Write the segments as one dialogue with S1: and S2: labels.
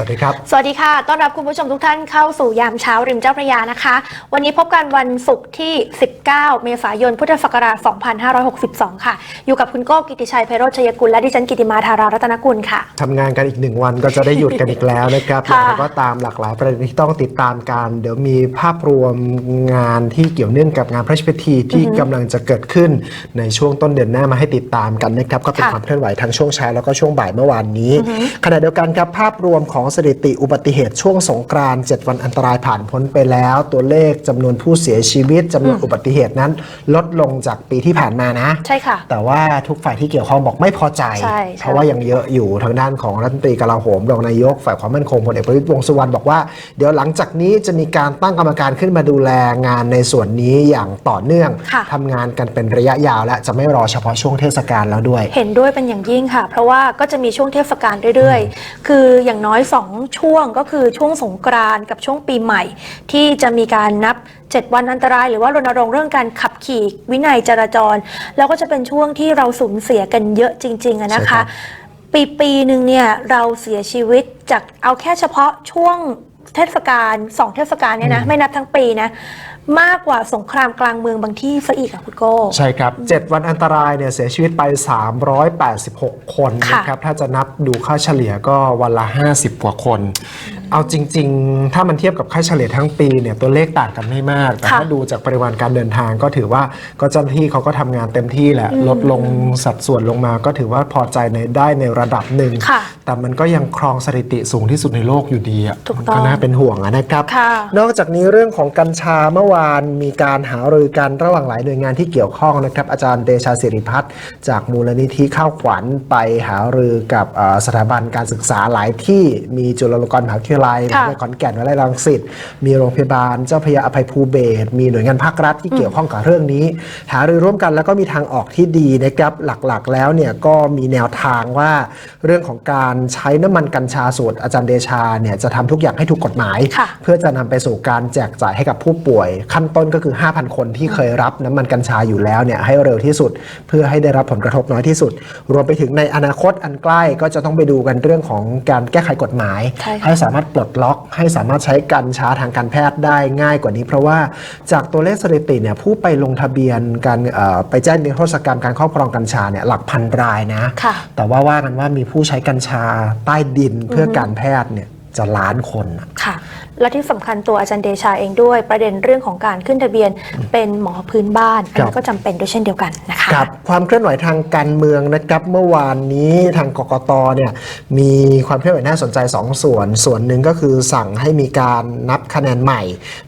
S1: วัสดีครับ
S2: สวัสดีค่ะ ต้อนรับคุณผู้ชมทุกท่านเข้าสู่ยามเช้าริมเจ้าพระยานะคะ วันนี้พบกันวันศุกร์ที่ 19 เมษายน พุทธศักราช 2562 ค่ะ อยู่กับคุณโก้กิติชัยไพโรจน์ชัยกุลและดิฉันกิติมาธารารัตนกุลค่ะ
S1: ทำงานกันอีกหนึ่งวันก็จะได้หยุดกันอีกแล้วนะครับ
S2: ค่ะ
S1: แล้วก็ตามหลากหลายประเด็นที่ต้องติดตามกัน เดี๋ยวมีภาพรวมงานที่เกี่ยวเนื่องกับงานพระราชพิธีที่กำลังจะเกิดขึ้นในช่วงต้นเดือนหน้ามาให้ติดตามกันนะครับ ก็เป็น
S2: ค่ะ
S1: ความเคลื่อนไหวทั้งช่วงเช้าแล้วก็ช่วงบ่ายเมื่อวานนี้ ขณะเดียวกันครับภาพรวมของสถิติอุบัติเหตุช่วงสงกรานต์7วันอันตรายผ่านพ้นไปแล้ว ตัวเลขจำนวนผู้เสียชีวิตจำนวนอุบัติเหตุนั้น ลดลงจากปีที่ผ่านมานะ
S2: ใช่ค่ะ
S1: แต่ว่าทุกฝ่ายที่เกี่ยวข้องบอกไม่พอใจ
S2: ใช่
S1: เพราะว่ายังเยอะอยู่ทางด้านของรัฐมนตรีกลาโหมรองนายกฝ่ายความมั่นคงพลเอกประวิตรวงษ์สุวรรณบอกว่าเดี๋ยวหลังจากนี้จะมีการตั้งกรรมการขึ้นมาดูแลงานในส่วนนี้อย่างต่อเนื่อง
S2: ค่ะ
S1: ทำงานกันเป็นระยะยาวและจะไม่รอเฉพาะช่วงเทศกาลแล้วด้วย
S2: เห็นด้วยเป็นอย่างยิ่งค่ะ เพราะว่าก็จะมีช่วงเทศกาลเรื่อยๆ คืออย่างน้อย2 ช่วงก็คือช่วงสงกรานต์กับช่วงปีใหม่ ที่จะมีการนับ 7 วันอันตราย หรือว่ารณรงค์เรื่องการขับขี่วินัยจราจร แล้วก็จะเป็นช่วงที่เราสูญเสียกันเยอะจริงๆอะนะ
S1: ใช่ครั
S2: คะ
S1: บ
S2: ปีปีหนึ่งเนี่ยเราเสียชีวิตจากเอาแค่เฉพาะช่วงเทศกาลสองเทศกาลเนี่ยนะไม่นับทั้งปีนะ มากกว่าสงครามกลางเมืองบางที่ซะอีกอะคุณโก้
S1: ใช่ครับ 7 วันอันตรายเนี่ยเสียชีวิตไป 386 คน
S2: ค่ะ
S1: นะครับ ถ้าจะนับดูค่าเฉลี่ยก็วันละ 50 กว่าคน เอาจริง ๆ ถ้ามันเทียบกับค่าเฉลี่ยทั้งปีเนี่ยตัวเลขต่างกันไม่มาก แต่
S2: ค่ะ
S1: ถ้าดูจากปริมาณการเดินทางก็ถือว่าก็เจ้าหน้าที่เขาก็ทำงานเต็มที่แหละ ลดลงสัดส่วนลงมาก็ถือว่าพอใจในได้ในระดับหนึ่ง
S2: ค่ะ
S1: แต่มันก็ยังครองสถิติสูงที่สุดในโลกอยู่ดีอะ
S2: ถูก
S1: มัน
S2: ต้อง
S1: ก็น่าเป็นห่วงอะนะครับ
S2: ค่ะ
S1: นอกจากนี้เรื่องของกัญชาเมื่อวานมีการหารือกันระหว่างหลายหน่วยงานที่เกี่ยวข้องนะครับ อาจารย์เดชาสิริพัฒน์จากมูลนิธิข้าวขวัญไปหารือกับเอ่อสถาบันการศึกษาหลายที่มีจุฬาลงกรณ์มหาวิทยาลัย
S2: ค่ะ
S1: ขอนแก่นวิทยาลัยรังสิตมีโรงพยาบาลเจ้าพระยาอภัยภูเบศรมีหน่วยงานภาครัฐที่เกี่ยวข้องกับเรื่องนี้ หารือร่วมกันแล้วก็มีทางออกที่ดีนะครับหลักๆ แล้วเนี่ยก็มีแนวทางว่าเรื่องของการใช้น้ำมันกัญชาสูตรอาจารย์เดชาเนี่ยจะทำทุกอย่างให้ถูกกฎหมาย
S2: ค่ะ
S1: เพื่อจะนำไปสู่การแจกจ่ายให้กับผู้ป่วยขั้นต้นก็คือ 5,000 คนที่เคยรับน้ำมันกัญชาอยู่แล้วเนี่ยให้เร็วที่สุด เพื่อให้ได้รับผลกระทบน้อยที่สุด รวมไปถึงในอนาคตอันใกล้ก็จะต้องไปดูกันเรื่องของการแก้ไขกฎหมาย
S2: ใช่ค่ะ
S1: ให้สามารถปลดล็อก ให้สามารถใช้กัญชาทางการแพทย์ได้ง่ายกว่านี้ เพราะว่าจากตัวเลขสถิติเนี่ยผู้ไปลงทะเบียนการเอ่อไปแจ้งนิรโทษกรรมการครอบครองกัญชาเนี่ยหลักพันรายนะ
S2: ค่ะ
S1: แต่ว่าว่ากันว่ามีผู้ใช้กัญชาใต้ดินเพื่อการแพทย์เนี่ยจะล้านคนอะ
S2: ค่ะ และที่สำคัญตัวอาจารย์เดชาเองด้วย ประเด็นเรื่องของการขึ้นทะเบียนเป็นหมอพื้นบ้านอัน
S1: ครั
S2: นี้
S1: บ
S2: ก็จำเป็นด้วยเช่นเดียวกันนะคะ
S1: ครับความเคลื่อนไหวทางการเมืองนะครับเมื่อวานนี้ทางกกตเนี่ยมีความเคลื่อนไหวน่าสนใจ 2 ส่วน ส่วนหนึ่งก็คือสั่งให้มีการนับคะแนนใหม่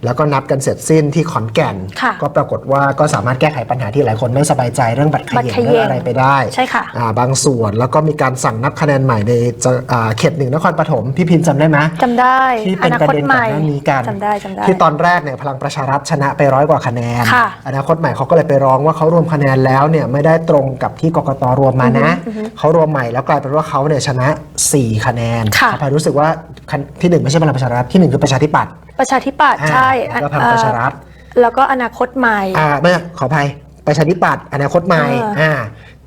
S1: แล้วก็นับกันเสร็จสิ้นที่ขอนแก่น
S2: ค่ะ
S1: ก็ปรากฏว่าก็สามารถแก้ไขปัญหาที่หลายคนไม่สบายใจเรื่องบัตรเข
S2: บัตร
S1: ย่ง
S2: เขย่ง
S1: เรื่องอะไรไปได้
S2: ใช่ค่ะ
S1: อ่าบางส่วนแล้วก็มีการสั่งนับคะแนนใหม่ในจะอ่าเขตหนึ่งนครปฐมพี่พินจำได้ไหม
S2: จำได้
S1: ที่เป็นประเด็นก่อนหน้านี้กัน
S2: จำได้จำได้
S1: ที่ตอนแรกเนี่ยพลังประชารัฐชนะไปร้อยกว่าคะแนน
S2: ค่ะ
S1: อนาคตใหม่เขาก็เลยไปร้องว่าเขารวมคะแนนแล้วเนี่ยไม่ได้ตรงกับที่กกตรวมมานะเขารวมใหม่แล้วกลายเป็นว่าเขาเนี่ยชนะ 4 คะแนน
S2: ค่ะ
S1: อภัยรู้สึกว่าคันที่หนึ่งไม่ใช่พลังประชารัฐที่หนึ่งคือประชาธิปัตย์
S2: ประชาธิปัตย์
S1: อ่า
S2: ใช่
S1: แล้วก็พลังประชารัฐ
S2: เอ่อแล้วก็อนาคตใหม่
S1: อ่าไม่ขออภัยประชาธิปัตย์อนาคตใหม่
S2: เออ
S1: อ่า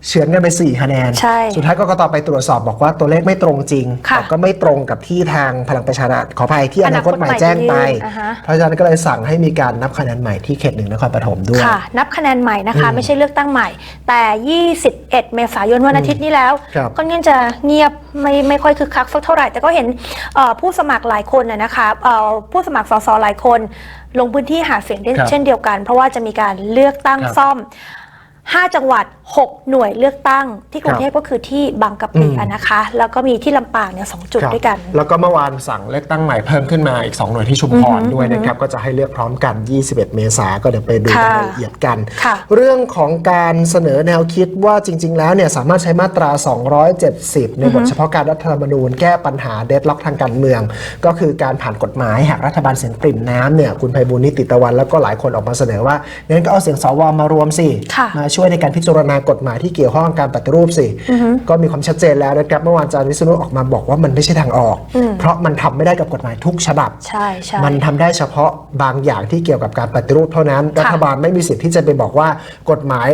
S1: เฉือนกันไป4คะแนน
S2: ใช่
S1: สุดท้ายกกตไปตรวจสอบบอกว่าตัวเลขไม่ตรงจริง
S2: ค่ะ
S1: แต่ก็ไม่ตรงกับที่ทางพลังประชารัฐขออภัยที่อนาคตใหม่
S2: อนาคตใหม่
S1: แจ้งไป
S2: ยื่นอ่าฮะ
S1: เพราะฉะนั้นก็เลยสั่งให้มีการนับคะแนนใหม่ที่เขตหนึ่งนครปฐมด้วย
S2: ค่ะ นับคะแนนใหม่นะคะไม่ใช่เลือกตั้งใหม่ แต่ 21 เมษายนวันอาทิตย์นี้แล้ว
S1: ครับ
S2: ค่อนข้างจะเงียบไม่ไม่ค่อยคึกคักสักเท่าไหร่ แต่ก็เห็นเอ่อผู้สมัครหลายคนนะนะคะเอ่อผู้สมัครสสหลายคน ลงพื้นที่หาเสียงได้
S1: ครับ
S2: เช่นเดียวกัน เพราะว่าจะมีการเลือกตั้ง
S1: ครับ
S2: ซ่อม 5 จังหวัด 6 หน่วยเลือกตั้ง ที่กรุงเทพก็คือที่บางกะปิ
S1: อืม
S2: อะนะคะ แล้วก็มีที่ลำปางเนี่ยสองจุด
S1: ครับ
S2: ด้วยกัน
S1: แล้วก็เมื่อวานสั่งเลือกตั้งใหม่เพิ่มขึ้นมาอีก 2 หน่วยที่ชุมพรด้วยนะครับ ก็จะให้เลือกพร้อมกัน 21 เมษาก็เดี๋ยวไปดู
S2: ค่ะ
S1: รายละเอียดกัน
S2: ค่ะ
S1: เรื่องของการเสนอแนวคิดว่าจริง ๆ แล้วเนี่ยสามารถใช้มาตรา 270 ในบทเฉพาะการรัฐธรรมนูญแก้ปัญหาเดดล็อกทางการเมือง ก็คือการผ่านกฎหมายหากรัฐบาลเสียงปริ่มน้ำเนี่ยคุณไพบูลย์นิติตะวันแล้วก็หลายคนออกมาเสนอว่างั้นก็เอาเสียงสวมารวมสิ
S2: ค่ะ
S1: มาช่วยในการพิจารณากฎหมายที่เกี่ยวข้องกับการปฏิรูปสิ ก็มีความชัดเจนแล้วนะครับเมื่อวานอาจารย์วิษณุออกมาบอกว่ามันไม่ใช่ทางออก เพราะมันทำไม่ได้กับกฎหมายทุกฉบับ
S2: ใช่ใช่
S1: มันทำได้เฉพาะบางอย่างที่เกี่ยวกับการปฏิรูปเท่านั้น รัฐบาลไม่มีสิทธิ์ที่จะไปบอกว่ากฎหมาย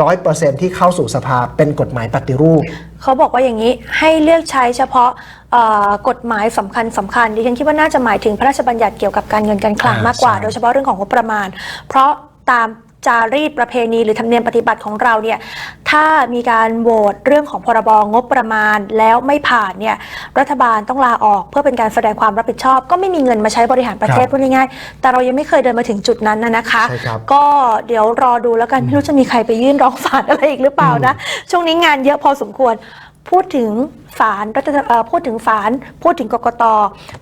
S1: ร้อยเปอร์เซ็นที่เข้าสู่สภาเป็นกฎหมายปฏิรูป
S2: เขาบอกว่าอย่างนี้ให้เลือกใช้เฉพาะเอ่อกฎหมายสำคัญสำคัญดิฉันคิดว่าน่าจะหมายถึงพระราชบัญญัติเกี่ยวกับการเงินการคลัง
S1: อ่าม
S2: มากกว่า
S1: ใช่
S2: โดยเฉพาะเรื่องของงบประมาณ เพราะตาม จารีตประเพณีหรือธรรมเนียมปฏิบัติของเราเนี่ยถ้ามีการโหวตเรื่องของพรบงบประมาณแล้วไม่ผ่านเนี่ยรัฐบาลต้องลาออกเพื่อเป็นการแสดงความรับผิดชอบ ก็ไม่มีเงินมาใช้บริหารประเทศ
S1: ครับ
S2: พูดง่ายๆแต่เรายังไม่เคยเดินมาถึงจุดนั้นนะนะคะ
S1: ใช่ครับ
S2: ก็เดี๋ยวรอดูแล้วกันไม่รู้จะมีใครไปยื่นร้องศาลอะไรอีกหรือเปล่านะช่วงนี้งานเยอะพอสมควรพูดถึงศาลรัฐธรรมเอ่อพูดถึงศาลพูดถึงกกต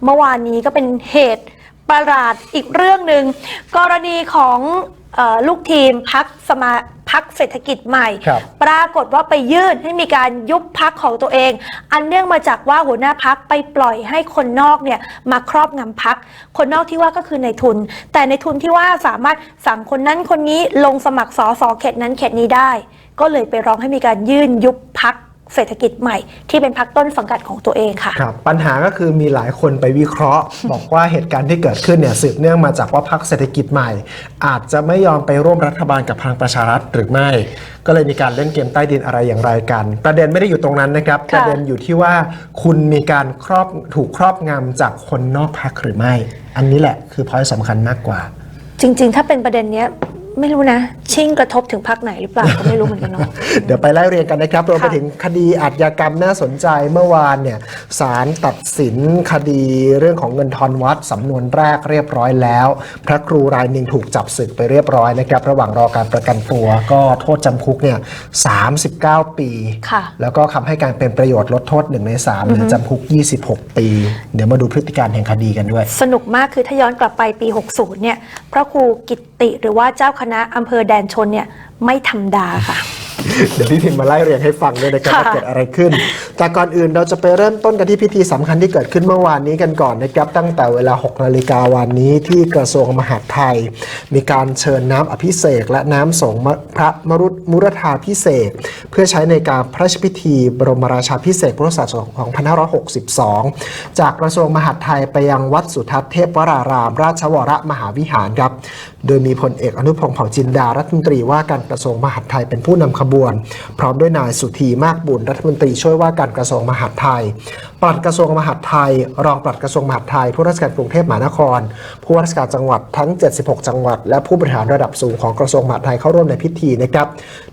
S2: เมื่อวานนี้ก็เป็นเหตุ ประหลาดอีกเรื่องหนึ่งกรณีของเออลูกทีมพักสมาพักเศรษฐกิจใหม่
S1: ครับ
S2: ปรากฏว่าไปยื่นให้มีการยุบพักของตัวเอง อันเนื่องมาจากว่าหัวหน้าพักไปปล่อยให้คนนอกเนี่ยมาครอบงำพัก คนนอกที่ว่าก็คือในทุน แต่ในทุนที่ว่าสามารถสั่งคนนั้นคนนี้ลงสมัครสอสอเขตนั้นเขตนี้ได้ ก็เลยไปร้องให้มีการยื่นยุบพัก เศรษฐกิจใหม่ที่เป็นพักต้นสังกัดของตัวเองค่ะ
S1: ครับปัญหาก็คือมีหลายคนไปวิเคราะห์ บอกว่าเหตุการณ์ที่เกิดขึ้นเนี่ยสืบเนื่องมาจากว่าพรรคเศรษฐกิจใหม่ อาจจะไม่ยอมไปร่วมรัฐบาลกับพลังประชารัฐหรือไม่ ก็เลยมีการเล่นเกมใต้ดินอะไรอย่างไรกัน ประเด็นไม่ได้อยู่ตรงนั้นนะครับ
S2: ค่ะ
S1: ประเด็นอยู่ที่ว่าคุณมีการครอบถูกครอบงำจากคนนอกพรรคหรือไม่ อันนี้แหละคือพอยสำคัญมากกว่า
S2: จริง ๆ ถ้าเป็นประเด็นเนี้ย ไม่รู้นะ ชิ่งกระทบถึงพักไหนหรือเปล่า ก็ไม่รู้เหมือนกันเนาะ
S1: เดี๋ยวไปไล่เรียงกันนะครับรวมไป
S2: ค่ะ
S1: ถึงคดีอาชญากรรมน่าสนใจเมื่อวานเนี่ยศาลตัดสินคดีเรื่องของเงินทอนวัดสำนวนแรกเรียบร้อยแล้ว พระครูรายหนึ่งถูกจับศึกไปเรียบร้อยนะครับ ระหว่างรอการประกันตัวก็โทษจำคุกเนี่ย39 ปี
S2: ค่ะ
S1: แล้วก็คำให้การเป็นประโยชน์ลดโทษหนึ่งในสามเหลือจำคุก 26 ปี เดี๋ยวมาดูพฤติการแห่งคดีกันด้วย
S2: สนุกมากคือถ้าย้อนกลับไปปี 60เนี่ยพระครูกิตติหรือว่าเจ้าคณะอำเภอแดนชนเนี่ยไม่ธรรมดาค่ะ
S1: เดี๋ยวพี่พิมพ์มาไล่เรียงให้ฟังด้วยนะครับ
S2: ค่ะ
S1: ว่าเกิดอะไรขึ้น แต่ก่อนอื่นเราจะไปเริ่มต้นกันที่พิธีสำคัญที่เกิดขึ้นเมื่อวานนี้กันก่อนนะครับตั้งแต่เวลา 6 นาฬิกาวันนี้ที่กระทรวงมหาดไทย มีการเชิญน้ำอภิเษกและน้ำสงฆ์พระมรุมุรธาพิเศษกเพื่อใช้ในการพระราชพิธีบรมราชาพิเศษกพุทธศักราช2562 จากกระทรวงมหาดไทยไปยังวัดสุทัศน์เทพวราราม ราชวรมหาวิหารครับ โดยมีพลเอกอนุพงศ์เผ่าจินดารัฐมนตรีว่าการกระทรวงมหาดไทยเป็นผู้นำขบวน พร้อมด้วยนายสุธีมากบุญรัฐมนตรีช่วยว่าการกระทรวงมหาดไทย ปลัดกระทรวงมหาดไทย รองปลัดกระทรวงมหาดไทย ผู้ราชการกรุงเทพมหานคร ผู้ราชการจังหวัดทั้ง 76 จังหวัด และผู้บริหารระดับสูงของกระทรวงมหาดไทยเข้าร่วมในพิธีนะครับ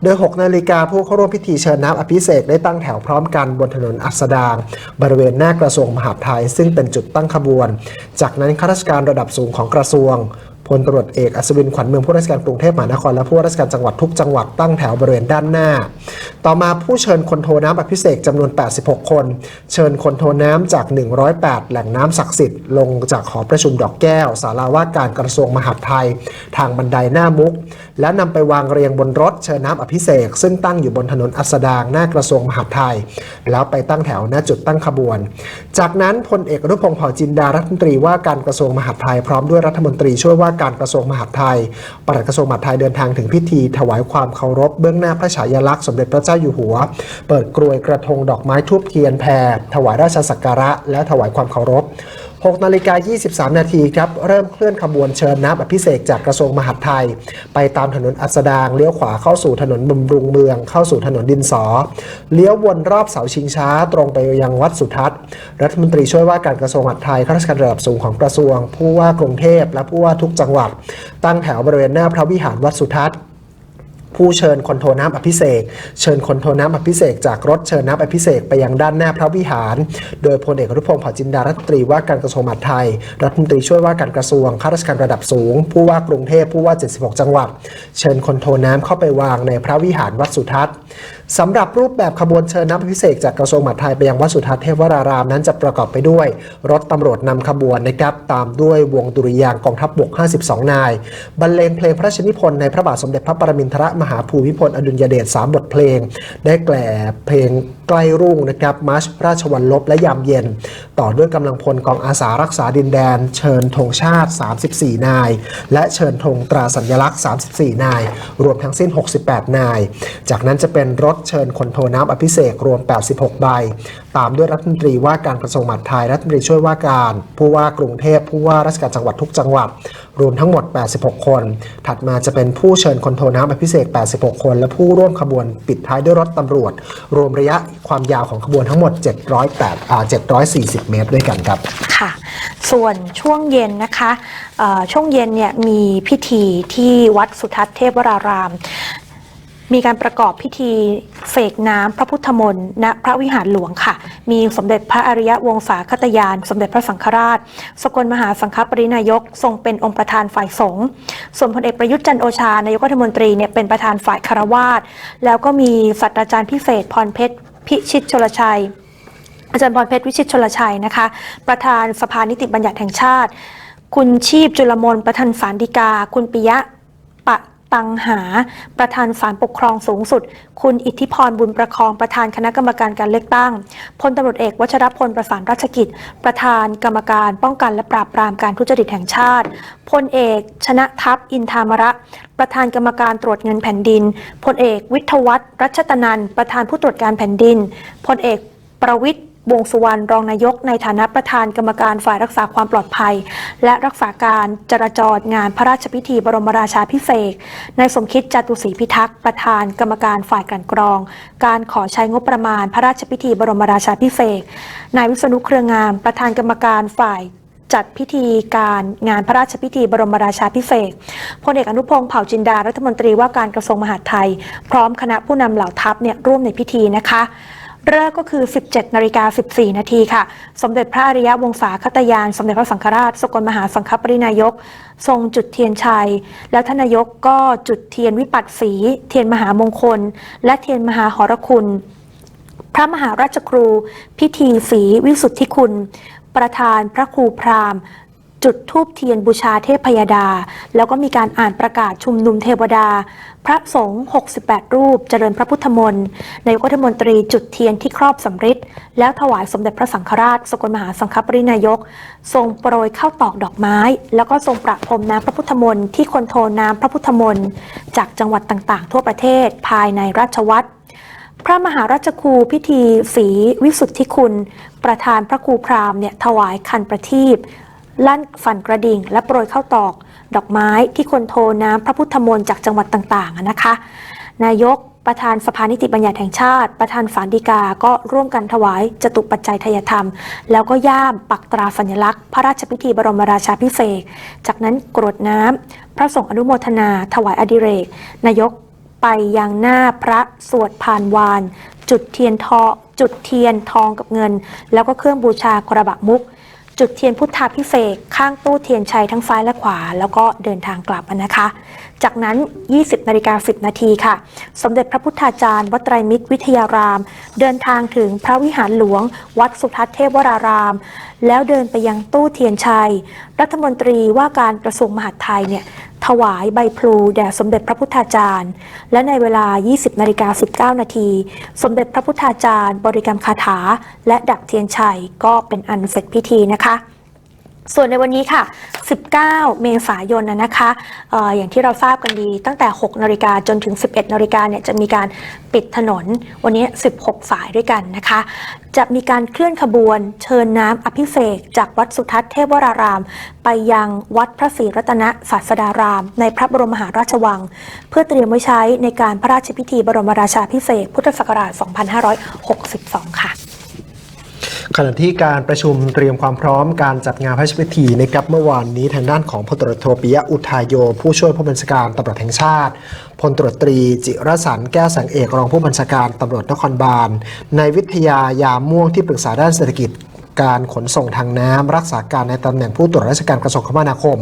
S1: โดย 6 นาฬิกาผู้เข้าร่วมพิธีเชิญน้ำอภิเษกได้ตั้งแถวพร้อมกันบนถนนอัสดาง บริเวณหน้ากระทรวงมหาดไทย ซึ่งเป็นจุดตั้งขบวน จากนั้นข้าราชการระดับสูงของกระทรวง พลตำรวจเอกอัศวินขวัญเมืองผู้ราชการกรุงเทพมหานครและผู้ว่าราชการจังหวัดทุกจังหวัดตั้งแถวบริเวณด้านหน้า ต่อมาผู้เชิญคนโทน้ำอภิเษกจำนวน 86 คน เชิญคนโทน้ำจาก 108 แหล่งน้ำศักดิ์สิทธิ์ลงจากหอประชุมดอกแก้ว ศาลาว่าการกระทรวงมหาดไทย ทางบันไดหน้ามุก และนำไปวางเรียงบนรถเชิญน้ำอภิเษกซึ่งตั้งอยู่บนถนนอัสดางหน้ากระทรวงมหาดไทย แล้วไปตั้งแถวหน้าจุดตั้งขบวน จากนั้นพลเอกอนุพงศ์เผ่าจินดารัฐมนตรีว่าการกระทรวงมหาดไทยพร้อมด้วยรัฐมนตรีช่วยว่าการกระทรวงมหาดไทย ปลัดกระทรวงมหาดไทยเดินทางถึงพิธีถวายความเคารพเบื้องหน้าพระฉายาลักษณ์สมเด็จพระเจ้าอยู่หัว เปิดกรวยกระทงดอกไม้ทูบเทียนแพรถวายราชสักการะและถวายความเคารพ 6นาฬิกา23 นาทีครับ เริ่มเคลื่อนขบวนเชิญน้ำอภิเษกจากกระทรวงมหาดไทย ไปตามถนนอัสดางเลี้ยวขวาเข้าสู่ถนนบำรุงเมือง เข้าสู่ถนนดินสอ เลี้ยววนรอบเสาชิงช้า ตรงไปยังวัดสุทัศน์ รัฐมนตรีช่วยว่าการกระทรวงมหาดไทยข้าราชการระดับสูงของกระทรวง ผู้ว่ากรุงเทพและผู้ว่าทุกจังหวัด ตั้งแถวบริเวณหน้าพระวิหารวัดสุทัศน์ ผู้เชิญคนโทน้ำอภิเษกเชิญคนโทน้ำอภิเษกจากรถเชิญน้ำอภิเษกไปยังด้านหน้าพระวิหาร โดยพลเอกรุพงศ์เผ่าจินดารัฐมนตรีว่าการกระทรวงมหาดไทย รัฐมนตรีช่วยว่าการกระทรวงข้าราชการระดับสูง ผู้ว่ากรุงเทพผู้ว่า 76 จังหวัด เชิญคนโทน้ำเข้าไปวางในพระวิหารวัดสุทัศน์ สำหรับรูปแบบขบวนเชิญน้ำอภิเศษจากกระทรวงมหาดไทยไปยังวัดสุทัศน์เทพวรารามนั้นจะประกอบไปด้วย รถตำรวจนำขบวนนะครับตามด้วยวงดุริยางกองทัพบก52 นาย บรรเลงเพลงพระราชนิพนธ์ในพระบาทสมเด็จพระปรมินทรมหาภูมิพลอดุลยเดชสามบทเพลง ได้แก่เพลงใกล้รุ่งนะครับมาร์ชราชวัลลบและยามเย็น ต่อด้วยกำลังพลกองอาสารักษาดินแดน เชิญธงชาติ 34 นาย และเชิญธงตราสัญลักษณ์ 34 นาย รวมทั้งสิ้น 68 นาย จากนั้นจะเป็นรถเชิญคนโทน้ำอภิเษกรวม 86 ใบ ตามด้วยรัฐมนตรีว่าการกระทรวงมหาดไทย รัฐมนตรีช่วยว่าการ ผู้ว่ากรุงเทพผู้ว่าราชการจังหวัดทุกจังหวัด รวมทั้งหมด 86 คน ถัดมาจะเป็นผู้เชิญคนโทน้ำอภิเษก86 คน และผู้ร่วมขบวนปิดท้ายด้วยรถตำรวจ รวมระยะความยาวของขบวนทั้งหมด 708อ่า740 เมตรด้วยกันครับ
S2: ค่ะ ส่วนช่วงเย็นนะคะช่วงเย็นเนี่ยมีพิธีที่วัดสุทัศน์เทพวราราม มีการประกอบพิธีเสกน้ำพระพุทธมนต์ณพระวิหารหลวงค่ะ มีสมเด็จพระอริยวงศาคตยาน สมเด็จพระสังฆราช สกลมหาสังฆปรินายก ทรงเป็นองค์ประธานฝ่ายสงฆ์ส่วนพลเอกประยุทธ์จันโอชานายกรัฐมนตรีเนี่ยเป็นประธานฝ่ายคารวาสแล้วก็มีศาสตราจารย์พิเศษพรเพชรพิชิตชลชัยอาจารย์พรเพชรวิชิตชลชัยนะคะ ประธานสภานิติบัญญัติแห่งชาติ คุณชีพจุลมนประธานศาลฎีกา คุณปิยะปะ ตังหา ประธานศาลปกครองสูงสุด คุณอิทธิพรบุญประคองประธานคณะกรรมการการเลือกตั้งพลตำรวจเอกวัชรพลประสานราชกิจ ประธานกรรมการป้องกันและปราบปรามการทุจริตแห่งชาติพลเอกชนะทัพอินทามระ ประธานกรรมการตรวจเงินแผ่นดินพลเอกวิทวัฒน์รัชตนัน ประธานผู้ตรวจการแผ่นดินพลเอกประวิทย์ วงสุวรรณรองนายกในฐานะประธานกรรมการฝ่ายรักษาความปลอดภัย และรักษาการจราจรงานพระราชพิธีบรมราชาพิเศษนายสมคิดจตุศรีพิทักษ์ประธานกรรมการฝ่ายกลันกรอง การขอใช้งบประมาณพระราชพิธีบรมราชาพิเศษนายวิษณุเครืองามประธานกรรมการฝ่ายจัดพิธีการงานพระราชพิธีบรมราชาพิเศษพลเอกอนุพงศ์เผ่าจินดารัฐมนตรีว่าการกระทรวงมหาดไทย พร้อมคณะผู้นำเหล่าทัพเนี่ยร่วมในพิธีนะคะ เริ่มก็คือ 17นาฬิกา14 นาทีค่ะ สมเด็จพระอริยวงศาคตยาน สมเด็จพระสังฆราช สกลมหาสังฆปรินายก ทรงจุดเทียนชัย แล้วทานนายกก็จุดเทียนวิปัสสี เทียนมหามงคล และเทียนมหาหรคุณ พระมหาราชครู พิธีศรีวิสุทธิคุณ ประธานพระครูพราหมณ์ จุดทูบเทียนบูชาเทพพยดา แล้วก็มีการอ่านประกาศชุมนุมเทวดา พระสงฆ์ 68 รูป เจริญพระพุทธมนต์นายกรัฐมนตรีจุดเทียนที่ครอบสำริดแล้วถวายสมเด็จพระสังฆราช สกลมหาสังฆปรินายก ทรงโปรยข้าวตอกดอกไม้ แล้วก็ทรงประพรมน้ำพระพุทธมนต์ที่คนโทน้ำพระพุทธมนต์จากจังหวัดต่างๆ ทั่วประเทศภายในราชวัตรพระมหาราชครูพิธีศรีวิสุทธิคุณ ประธานพระครูพราหมณ์เนี่ยถวายคันประทีป ลั่นฝันกระดิ่ง และโปรยข้าวตอก ดอกไม้ที่คนโทน้ำพระพุทธมนต์จากจังหวัดต่างๆนะคะ นายกประธานสภานิติบัญญัติแห่งชาติ ประธานศาลฎีกา ก็ร่วมกันถวายจตุปัจจัยทายธรรม แล้วก็ย่ามปักตราสัญลักษณ์ พระราชพิธีบรมราชาพิเศษ จากนั้นกรวดน้ำพระสงฆ์อนุโมทนา ถวายอดิเรก นายกไปยังหน้าพระสวดพานวาน จุดเทียนทอจุดเทียนทองกับเงิน แล้วก็เครื่องบูชากระบะมุก จุดเทียนพุทธาพิเศษข้างตู้เทียนชัยทั้งซ้ายและขวา แล้วก็เดินทางกลับนะคะ จากนั้น 20นาฬิกา10 นาทีค่ะ สมเด็จพระพุทธาจารย์ วัดไตรมิตรวิทยาราม เดินทางถึงพระวิหารหลวง วัดสุทัศน์เทพวราราม แล้วเดินไปยังตู้เทียนชัย รัฐมนตรีว่าการกระทรวงมหาดไทยเนี่ย ถวายใบพลูแด่สมเด็จพระพุทธาจารย์ และในเวลา 20นาฬิกา19นาทีสมเด็จพระพุทธาจารย์ บริกรรมคาถา และดับเทียนชัยก็เป็นอันเสร็จพิธีนะคะ ส่วนในวันนี้ค่ะ 19 เมษายนนะนะคะอออย่างที่เราทราบกันดี ตั้งแต่ 6 นาฬิกาจนถึง 11 นาฬิกาเนี่ยจะมีการปิดถนน วันนี้ 16 สายด้วยกันนะคะ จะมีการเคลื่อนขบวน เชิญน้ำอภิเษกจากวัดสุทัศน์เทพวราราม ไปยังวัดพระศรีรัตนศาสดาราม ในพระบรมมหาราชวัง เพื่อเตรียมไว้ใช้ในการพระราชพิธีบรมราชาพิเศษกพุทธศักราช 2562 ค่ะ
S1: ขณะที่การประชุมเตรียมความพร้อมการจัดงานพระราชพิธีนะครับเมื่อวานนี้ทางด้านของพลตรวจโทปิยะอุทายโย ผู้ช่วยผู้บัญชาการตำรวจแห่งชาติพลตรวจตรีจิรสันแก้วแสงเอกรองผู้บัญชาการตำรวจนครบาลในวิทยายามม่วงที่ปรึกษาด้านเศรษฐกิจการขนส่งทางน้ำรักษาการในตำแหน่งผู้ตรวจราชการกระทรวงคมนาคม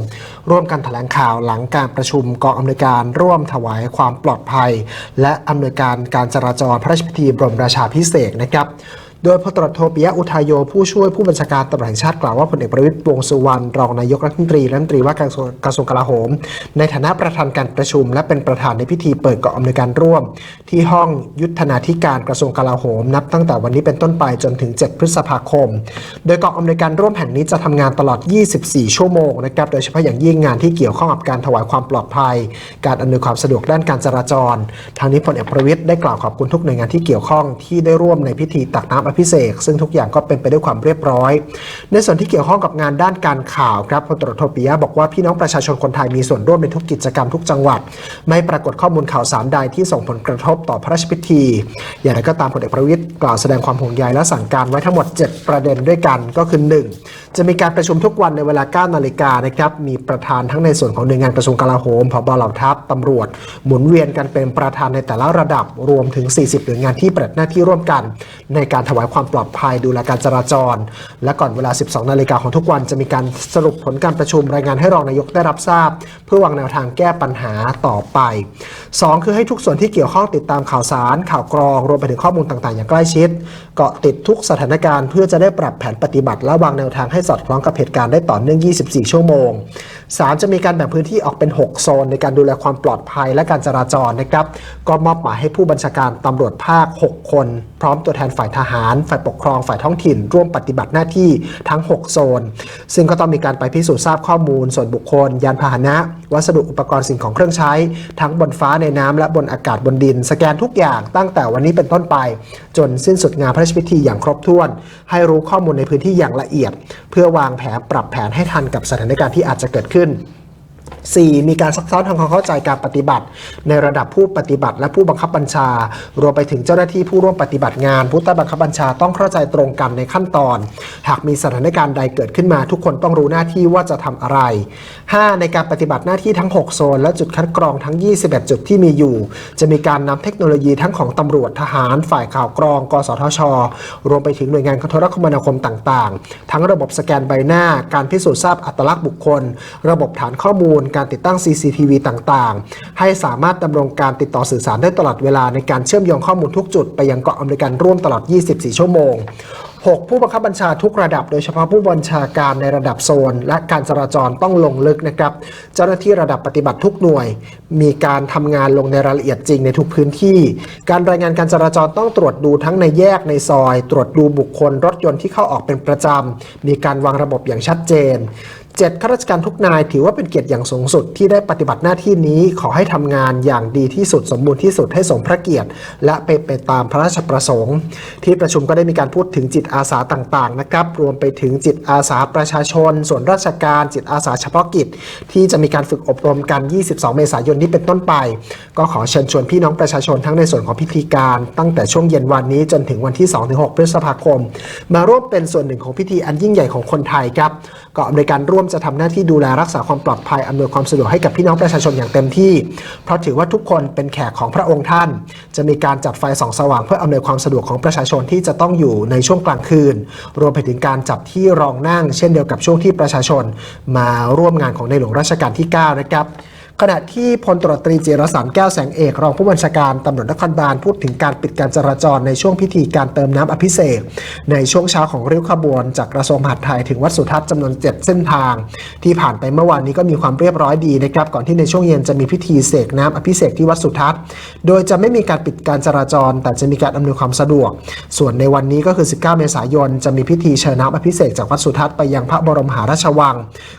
S1: ร่วมกันแถลงข่าวหลังการประชุมกองอำนวยการร่วมถวายความปลอดภัย และอำนวยการการจราจรพระราชพิธีบรมราชาพิเศษนะครับ โดยพลตรโทปิยะอุทายโยผู้ช่วยผู้บัญชาการตำรวจแห่งชาติกล่าวว่าพลเอกประวิตรวงสุวรรณรองนายกรัฐมนตรีและรัฐมนตรีว่าการกระทรวงกลาโหม ในฐานะประธานการประชุม และเป็นประธานในพิธีเปิดกองอำนวยการร่วม ที่ห้องยุทธนาธิการกระทรวงกลาโหม นับตั้งแต่วันนี้เป็นต้นไปจนถึง 7 พฤษภาคม โดยกองอำนวยการร่วมแห่งนี้จะทำงานตลอด 24 ชั่วโมงนะครับโดยเฉพาะอย่างยิ่งงานที่เกี่ยวข้องกับการถวายความปลอดภัย การอำนวยความสะดวกด้านการจราจรทางนี้พลเอกประวิตยได้กล่าวขอบคุณทุกหน่วยงานที่เกี่ยวข้องที่ได้ร่วมในพิธีตักน้ำอภิเษกซึ่งทุกอย่างก็เป็นไปด้วยความเรียบร้อย ในส่วนที่เกี่ยวข้องกับงานด้านการข่าวครับพลตรวจโทปิยะบอกว่าพี่น้องประชาชนคนไทยมีส่วนร่วมในทุกกิจกรรมทุกจังหวัด ไม่ปรากฏข้อมูลข่าวสารใดที่ส่งผลกระทบต่อพระราชพิธี อย่างไรก็ตามพลเอกประวิตยกล่าวแสดงความห่วงใยและสั่งการไว้ทั้งหมด 7 ประเด็นด้วยกันก็คือ 1. จะมีการประชุมทุกวันในเวลา 9 นาฬิกานะครับมีประธานทั้งในส่วนของหน่วยงานกระทรวงกลาโหมพบเหล่าทัพตำรวจ หมุนเวียนกันเป็นประธานในแต่ละระดับรวมถึง 40 หน่วยงานที่ปฏิบัติหน้าที่ร่วมกัน ในการถวายความปลอดภัยดูแลการจราจร และก่อนเวลา 12 นาฬิกาของทุกวันจะมีการสรุปผลการประชุมรายงานให้รองนายกได้รับทราบ เพื่อวางแนวทางแก้ปัญหาต่อไป 2 คือให้ทุกส่วนที่เกี่ยวข้องติดตามข่าวสาร ข่าวกรอง รวมไปถึงข้อมูลต่างๆ อย่างใกล้ชิด เกาะติดทุกสถานการณ์เพื่อจะได้ปรับแผนปฏิบัติและวางแนวทางให้สอดคล้องกับเหตุการณ์ได้ต่อเนื่อง 24 ชั่วโมง 3จะมีการแบ่งพื้นที่ออกเป็น 6 โซน ในการดูแลความปลอดภัยและการจราจรนะครับ ก็มอบหมายให้ผู้บัญชาการตำรวจภาค 6 คน พร้อมตัวแทนฝ่ายทหาร ฝ่ายปกครองฝ่ายท้องถิ่น ร่วมปฏิบัติหน้าที่ทั้ง 6 โซน ซึ่งก็ต้องมีการไปพิสูจน์ทราบข้อมูล ส่วนบุคคล ยานพาหนะ วัสดุอุปกรณ์สิ่งของเครื่องใช้ ทั้งบนฟ้าในน้ำและบนอากาศบนดิน สแกนทุกอย่างตั้งแต่วันนี้เป็นต้นไป จนสิ้นสุดงานพระราชพิธีอย่างครบถ้วน ให้รู้ข้อมูลในพื้นที่อย่างละเอียด เพื่อวางแผนปรับแผนให้ทันกับสถานการณ์ที่อาจจะเกิดขึ้นขึ้น 4. มีการซักซ้อนทำความเข้าใจการปฏิบัติ ในระดับผู้ปฏิบัติ และผู้บังคับบัญชา รวมไปถึงเจ้าหน้าที่ผู้ร่วมปฏิบัติงาน ผู้ใต้บังคับบัญชาต้องเข้าใจตรงกันในขั้นตอน หากมีสถานการณ์ใดเกิดขึ้นมา ทุกคนต้องรู้หน้าที่ว่าจะทำอะไร 5. ในการปฏิบัติหน้าที่ทั้ง 6 โซน และจุดคัดกรองทั้ง 21 จุดที่มีอยู่ จะมีการนำเทคโนโลยีทั้งของตำรวจทหาร ฝ่ายข่าวกรอง กสทช รวมไปถึงหน่วยงานโทรคมนาคมต่าง ๆ ทั้งระบบสแกนใบหน้า การพิสูจน์ทราบอัตลักษณ์บุคคล ระบบฐานข้อมูลการติดตั้ง CCTV ต่างๆ ให้สามารถดำรงการติดต่อสื่อสารได้ตลอดเวลาในการเชื่อมโยงข้อมูลทุกจุดไปยังเกาะอเมริกันร่วมตลอด 24 ชั่วโมง 6. ผู้บังคับบัญชาทุกระดับ โดยเฉพาะผู้บัญชาการในระดับโซน และการจราจรต้องลงลึกนะครับ เจ้าหน้าที่ระดับปฏิบัติทุกหน่วย มีการทำงานลงในรายละเอียดจริงในทุกพื้นที่ การรายงานการจราจรต้องตรวจดูทั้งในแยกในซอย ตรวจดูบุคคลรถยนต์ที่เข้าออกเป็นประจำมีการวางระบบอย่างชัดเจน 7ข้าราชการทุกนายถือว่าเป็นเกียรติอย่างสูงสุดที่ได้ปฏิบัติหน้าที่นี้ขอให้ทำงานอย่างดีที่สุดสมบูรณ์ที่สุดให้สมพระเกียรติ และเป็นไปตามพระราชประสงค์ ที่ประชุมก็ได้มีการพูดถึงจิตอาสาต่างๆนะครับรวมไปถึงจิตอาสาประชาชน ส่วนราชการจิตอาสาเฉพาะกิจ ที่จะมีการฝึกอบรมกัน 22 เมษายนนี้เป็นต้นไป ก็ขอเชิญชวนพี่น้องประชาชนทั้งในส่วนของพิธีการ ตั้งแต่ช่วงเย็นวันนี้จนถึงวันที่ 2-6 พฤษภาคม มาร่วมเป็นส่วนหนึ่งของพิธีอันยิ่งใหญ่ของคนไทยครับกองอำนวยการร่วมจะทำหน้าที่ดูแลรักษาความปลอดภัยอำนวยความสะดวกให้กับพี่น้องประชาชนอย่างเต็มที่ เพราะถือว่าทุกคนเป็นแขกของพระองค์ท่าน จะมีการจัดไฟส่องสว่างเพื่ออำนวยความสะดวกของประชาชนที่จะต้องอยู่ในช่วงกลางคืน รวมไปถึงการจัดที่รองนั่ง เช่นเดียวกับช่วงที่ประชาชน มาร่วมงานของในหลวงรัชกาลที่ 9 นะครับ ขณะที่พลตรวจตรีจิรสันแก้วแสงเอกรองผู้บัญชาการตำรวจนครบาลพูดถึงการปิดการจราจรในช่วงพิธีการเติมน้ำอภิเษกในช่วงเช้าของริ้วขบวน จากกระทรวงมหาดไทยถึงวัดสุทัศน์จำนวน 7 เส้นทาง ที่ผ่านไปเมื่อวานนี้ก็มีความเรียบร้อยดีนะครับก่อนที่ในช่วงเย็นจะมีพิธีเสกน้ำอภิเษกที่วัดสุทัศน์ โดยจะไม่มีการปิดการจราจร แต่จะมีการอำนวยความสะดวก ส่วนในวันนี้ก็คือ 19 เมษายน จะมีพิธีเชิญน้ำอภิเษกจากวัดสุทัศน์ไปยังพระบรมมหาราชวัง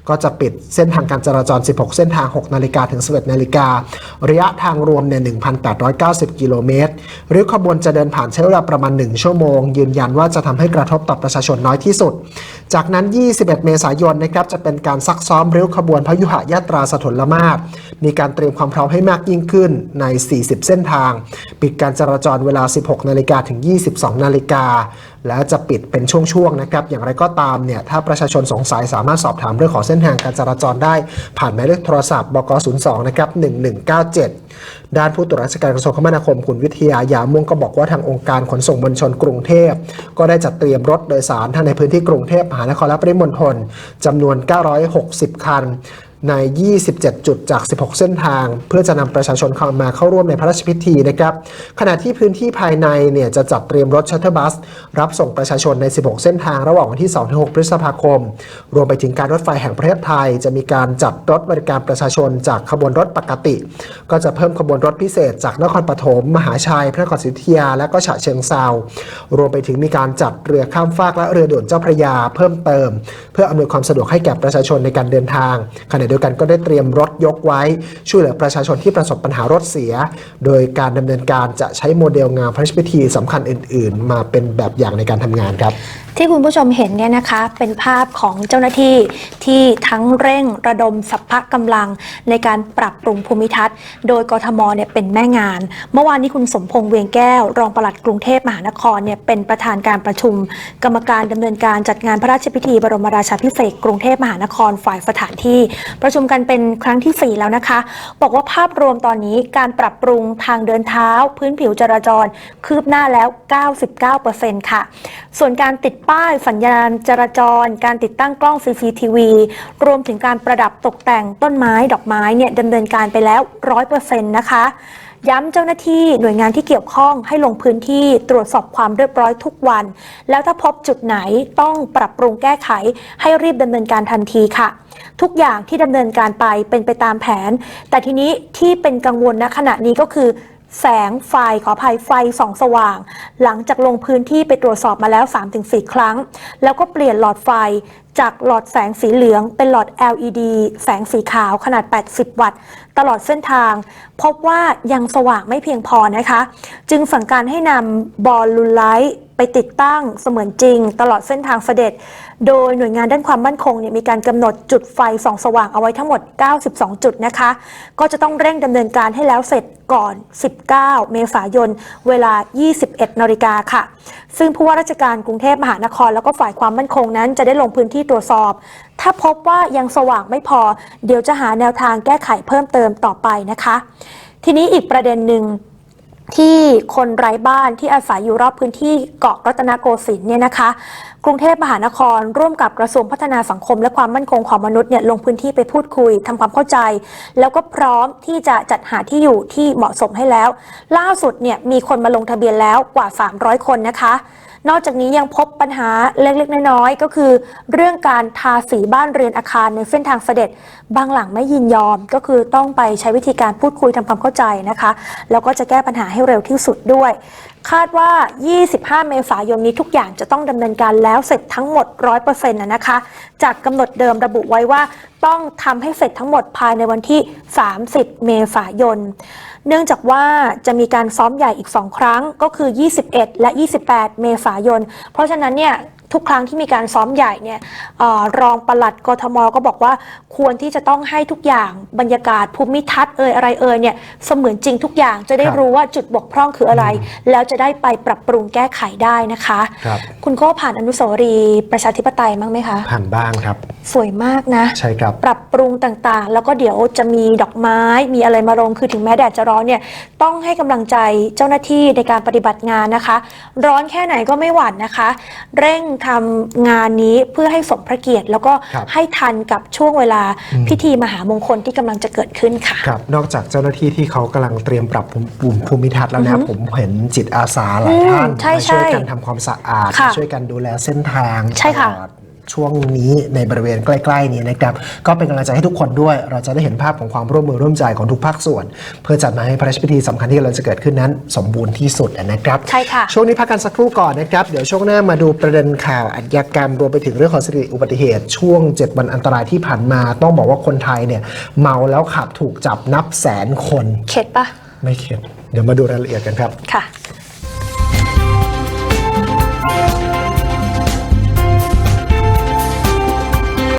S1: ก็จะปิดเส้นทางการจราจร 16 เส้นทาง 6 นาฬิกาถึง 11 นาฬิกา ระยะทางรวมเนี่ย1,890 กิโลเมตรริ้วขบวนจะเดินผ่านใช้เวลาประมาณ 1 ชั่วโมง ยืนยันว่าจะทำให้กระทบต่อประชาชนน้อยที่สุด จากนั้น 21 เมษายนนะครับจะเป็นการซักซ้อมริ้วขบวนพยุหยาตราสถลมาศมีการเตรียมความพร้อมให้มากยิ่งขึ้นใน 40 เส้นทาง ปิดการจราจรเวลา 16 นาฬิกาถึง 22 นาฬิกา และจะปิดเป็นช่วงๆนะครับ อย่างไรก็ตามเนี่ยถ้าประชาชนสงสัยสามารถสอบถามเรื่องของเส้นทางการจราจรได้ ผ่านหมายเลขโทรศัพท์บก02นะครับ1197 ด้านผู้ตรวจราชการกระทรวงคมนาคมคุณวิทยายาม่วงก็บอกว่าทางองค์การขนส่งมวลชนกรุงเทพ ก็ได้จัดเตรียมรถโดยสารทั้งในพื้นที่กรุงเทพมหานครและปริมณฑลจำนวน 960 คัน ใน 27 จุดจาก 16 เส้นทาง เพื่อจะนำประชาชนเข้ามาเข้าร่วมในพระราชพิธีนะครับ ขณะที่พื้นที่ภายในเนี่ยจะจัดเตรียมรถชัตเตอร์บัส รับส่งประชาชนใน 16 เส้นทางระหว่างวันที่ 2-6 พฤษภาคม รวมไปถึงการรถไฟแห่งประเทศไทย จะมีการจัดรถบริการประชาชนจากขบวนรถปกติ ก็จะเพิ่มขบวนรถพิเศษ จากนครปฐมมหาชัย พระนครศรีอยุธยา และก็ฉะเชิงเซารวมไปถึงมีการจัดเรือข้ามฟากและเรือด่วนเจ้าพระยาเพิ่มเติม เพื่ออำนวยความสะดวกให้แก่ประชาชนในการเดินทางขณะดียวกันก็ได้เตรียมรถยกไว้ ช่วยเหลือประชาชนที่ประสบปัญหารถเสีย โดยการดำเนินการจะใช้โมเดลงานพระราชพิธีสำคัญอื่น ๆ มาเป็นแบบอย่างในการทำงานครับ
S2: ที่คุณผู้ชมเห็นเนี่ยนะคะเป็นภาพของเจ้าหน้าที่ที่ทั้งเร่งระดมสัพพะกำลังในการปรับปรุงภูมิทัศน์ โดยกทมเนี่ยเป็นแม่งาน เมื่อวานนี้คุณสมพงษ์เวียงแก้ว รองปลัดกรุงเทพมหานครเนี่ยเป็นประธานการประชุม กรรมการดำเนินการจัดงานพระราชพิธีบรมราชาภิเษกกรุงเทพมหานครฝ่ายสถานที่ ประชุมกันเป็นครั้งทีสี่ 4 แล้วนะคะ บอกว่าภาพรวมตอนนี้การปรับปรุงทางเดินเท้า พื้นผิวจราจร คืบหน้าแล้ว 99%ค่ะ ส่วนการติดป้ายสัญญาณจราจร การติดตั้งกล้อง CCTV รวมถึงการประดับตกแต่งต้นไม้ดอกไม้เนี่ยดำเนินการไปแล้ว 100%นะคะย้ำเจ้าหน้าที่หน่วยงานที่เกี่ยวข้องให้ลงพื้นที่ตรวจสอบความเรียบร้อยทุกวัน แล้วถ้าพบจุดไหนต้องปรับปรุงแก้ไข ให้รีบดำเนินการทันทีค่ะ ทุกอย่างที่ดำเนินการไปเป็นไปตามแผน แต่ทีนี้ที่เป็นกังวลณขณะนี้ก็คือ แสงไฟขออภัยไฟส่องสว่าง หลังจากลงพื้นที่ไปตรวจสอบมาแล้ว 3-4 ครั้ง แล้วก็เปลี่ยนหลอดไฟจากหลอดแสงสีเหลืองเป็นหลอด LED แสงสีขาวขนาด 80 วัตต์ ตลอดเส้นทาง พบว่ายังสว่างไม่เพียงพอนะคะ จึงสั่งการให้นำบอลลูนไลท์ไปติดตั้งเสมือนจริง ตลอดเส้นทางเสด็จ โดยหน่วยงานด้านความมั่นคงเนี่ยมีการกำหนดจุดไฟส่องสว่างเอาไว้ทั้งหมด 92 จุดนะคะ ก็จะต้องเร่งดำเนินการให้แล้วเสร็จก่อน 19 เมษายน เวลา 21 นาฬิกาค่ะ ซึ่งผู้ว่าราชการกรุงเทพมหานคร แล้วก็ฝ่ายความมั่นคงนั้นจะได้ลงพื้นที่ตรวจสอบ ถ้าพบว่ายังสว่างไม่พอ เดี๋ยวจะหาแนวทางแก้ไขเพิ่มเติมต่อไปนะคะ ทีนี้อีกประเด็นหนึ่ง ที่คนไร้บ้านที่อาศัยอยู่รอบพื้นที่เกาะรัตนโกสินทร์เนี่ยนะคะ กรุงเทพมหานครร่วมกับกระทรวงพัฒนาสังคม และความมั่นคงของมนุษย์เนี่ยลงพื้นที่ไปพูดคุยทำความเข้าใจ แล้วก็พร้อมที่จะจัดหาที่อยู่ที่เหมาะสมให้แล้ว ล่าสุดเนี่ยมีคนมาลงทะเบียนแล้วกว่า 300 คนนะคะ นอกจากนี้ยังพบปัญหาเล็กๆ น้อยๆ ก็คือ เรื่องการทาสีบ้านเรือนอาคารในเส้นทางเสด็จ บางหลังไม่ยินยอม ก็คือต้องไปใช้วิธีการพูดคุยทำความเข้าใจนะคะ แล้วก็จะแก้ปัญหาให้เร็วที่สุดด้วย คาดว่า 25 เมษายนนี้ทุกอย่างจะต้องดำเนินการแล้วเสร็จทั้งหมด 100%นะนะคะ จากกำหนดเดิมระบุไว้ว่าต้องทำให้เสร็จทั้งหมดภายในวันที่ 30 เมษายน เนื่องจากว่าจะมีการซ้อมใหญ่อีก 2 ครั้งก็คือ 21 และ 28 เมษายน เพราะฉะนั้นเนี่ย ทุกครั้งที่มีการซ้อมใหญ่เนี่ยเออรองปลัดกทมก็บอกว่าควรที่จะต้องให้ทุกอย่างบรรยากาศภูมิทัศน์เอ่ยอะไรเอ่ยเนี่ยเสมือนจริงทุกอย่างจะได้
S1: ครับ
S2: รู้ว่าจุดบกพร่องคืออะไร แล้วจะได้ไปปรับปรุงแก้ไขได้นะคะ
S1: ครับ
S2: คุณโก้ผ่านอนุสาวรีย์ประชาธิปไตยมั้างไหมคะ
S1: ผ่านบ้างครับ
S2: สวยมากนะ
S1: ใช่ครับ
S2: ปรับปรุงต่างๆ แล้วก็เดี๋ยวจะมีดอกไม้มีอะไรมาลงคือถึงแม้แดดจะร้อนเนี่ยต้องให้กำลังใจเจ้าหน้าที่ในการปฏิบัติงานนะคะ ร้อนแค่ไหนก็ไม่หวั่นนะคะ เร่งทำงานนี้เพื่อให้สมพระเกียรติ แล้วก็
S1: ครับ
S2: ให้ทันกับช่วงเวลาพิธีมหามงคลที่กำลังจะเกิดขึ้นค่ะ
S1: ครับ นอกจากเจ้าหน้าที่ที่เขากำลังเตรียมปรับภูมิภูมิทัศน์แล้วนะครับ ผมเห็นจิตอาสาหลายท่าน
S2: อืมใช่
S1: มาช่วย
S2: ใช่
S1: กันทำความสะอาด
S2: ค่ะ
S1: ช่วยกันดูแลเส้นทาง
S2: ใช่ค่ะ
S1: ตลอด ช่วงนี้ในบริเวณใกล้ ๆ นี้นะครับ ก็เป็นกำลังใจให้ทุกคนด้วย เราจะได้เห็นภาพของความร่วมมือร่วมใจของทุกภาคส่วน เพื่อจัดมาให้พระราชพิธีสำคัญที่เราจะเกิดขึ้นนั้น สมบูรณ์ที่สุดนะครับ
S2: ใช่ค่ะ
S1: ช่วงนี้พักกันสักครู่ก่อนนะครับเดี๋ยวช่วงหน้ามาดูประเด็นข่าวอาชญากรรมรวมไปถึงเรื่องของสถิติอุบัติเหตุ ช่วง 7 วันอันตรายที่ผ่านมา ต้องบอกว่าคนไทยเนี่ยเมาแล้วขับถูกจับนับแสนคน
S2: เข็ดปะ
S1: ไม่เข็ดเดี๋ยวมาดูรายละเอียดกันครับ
S2: ค่ะ